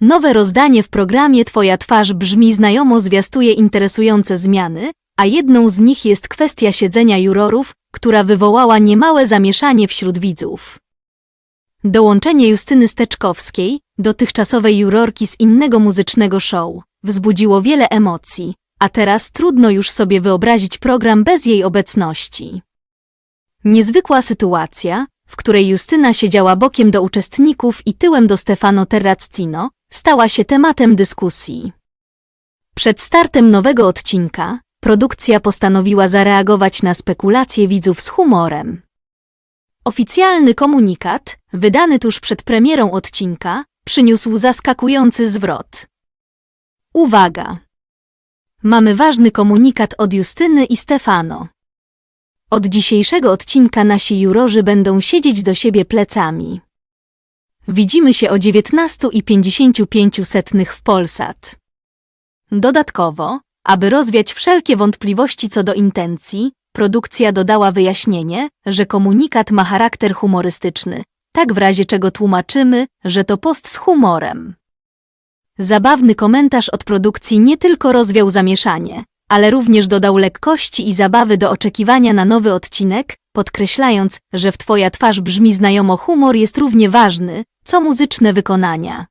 Nowe rozdanie w programie Twoja twarz brzmi znajomo zwiastuje interesujące zmiany, a jedną z nich jest kwestia siedzenia jurorów, która wywołała niemałe zamieszanie wśród widzów. Dołączenie Justyny Steczkowskiej, dotychczasowej jurorki z innego muzycznego show, wzbudziło wiele emocji, a teraz trudno już sobie wyobrazić program bez jej obecności. Niezwykła sytuacja, w której Justyna siedziała bokiem do uczestników i tyłem do Stefano Terrazzino, stała się tematem dyskusji. Przed startem nowego odcinka produkcja postanowiła zareagować na spekulacje widzów z humorem. Oficjalny komunikat, wydany tuż przed premierą odcinka, przyniósł zaskakujący zwrot. Uwaga! Mamy ważny komunikat od Justyny i Stefano. Od dzisiejszego odcinka nasi jurorzy będą siedzieć do siebie plecami. Widzimy się o 19.55 w Polsat. Dodatkowo, aby rozwiać wszelkie wątpliwości co do intencji, produkcja dodała wyjaśnienie, że komunikat ma charakter humorystyczny, tak w razie czego tłumaczymy, że to post z humorem. Zabawny komentarz od produkcji nie tylko rozwiał zamieszanie, ale również dodał lekkości i zabawy do oczekiwania na nowy odcinek, podkreślając, że w Twoja twarz brzmi znajomo humor jest równie ważny, co muzyczne wykonania.